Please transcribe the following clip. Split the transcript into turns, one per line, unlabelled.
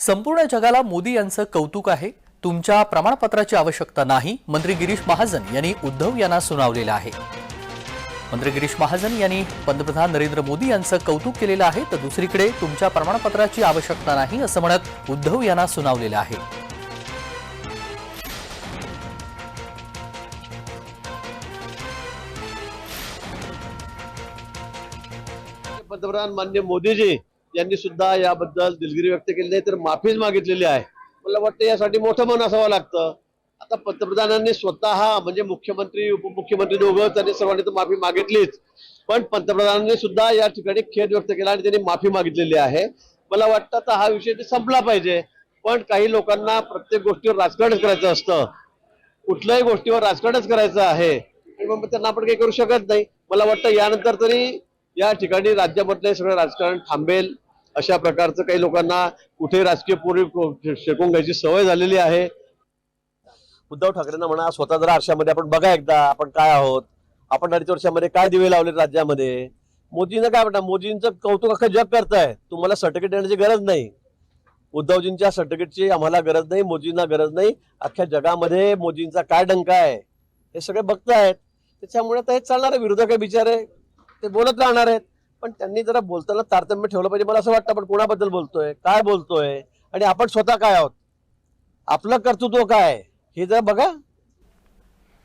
संपूर्ण जगाला मोदी यांचं कौतुक आहे. तुमच्या प्रमाणपत्राची आवश्यकता नाही मंत्री गिरीश महाजन यांनी उद्धव यांना सुनावलेलं आहे. मंत्री गिरीश महाजन यांनी पंतप्रधान नरेंद्र मोदी यांचं कौतुक केलेलं आहे तर दुसरीकडे तुमच्या प्रमाणपत्राची आवश्यकता नाही असं म्हणत उद्धव यांना सुनावलेलं आहे.
पंतप्रधान मान्य मोदीजी यांनी सुद्धा याबद्दल दिलगिरी व्यक्त केली नाही तर माफीच मागितलेली आहे. मला वाटतं यासाठी मोठं मन असावं लागतं. आता पंतप्रधानांनी स्वतः म्हणजे मुख्यमंत्री उपमुख्यमंत्री दोघं त्यांनी सर्वांनी तर माफी मागितलीच. पण पंतप्रधानांनी सुद्धा या ठिकाणी खेद व्यक्त केला आणि त्यांनी माफी मागितलेली आहे. मला वाटतं तर हा विषय ते संपला पाहिजे. पण काही लोकांना प्रत्येक गोष्टीवर राजकारणच करायचं असतं. कुठल्याही गोष्टीवर राजकारणच करायचं आहे. आणि मग त्यांना आपण काही करू शकत नाही. मला वाटतं यानंतर तरी या ठिकाणी राज्यामधले सगळं राजकारण थांबेल. अशा प्रकारचं काही लोकांना कुठे राजकीय पूर्वी शेकून घ्यायची सवय झालेली आहे. उद्धव ठाकरेंना म्हणा स्वतः जरा आरशामध्ये आपण बघा एकदा आपण काय आहोत? आपण अडीच वर्षामध्ये काय दिवे लावले राज्यामध्ये? मोदींना काय म्हणतात मोदींचं कौतुक अख्खं जग करताय. तुम्हाला सर्टिफिकेट देण्याची गरज नाही. उद्धवजींच्या सर्टिफिकेटची आम्हाला गरज नाही मोदींना गरज नाही. अख्ख्या जगामध्ये मोदींचा काय डंका आहे? हे सगळे बघतायत. त्याच्यामुळे तर हे चालणार आहे विरोधक आहे बिचारे. ते बोलत राहणार आहेत. पण त्यांनी जरा बोलताना तारतम्य ठेवलं पाहिजे. मला असं वाटतं आपण कोणाबद्दल बोलतोय काय बोलतोय आणि आपण स्वतः काय आहोत? आपलं कर्तृत्व काय? हे जरा बघा.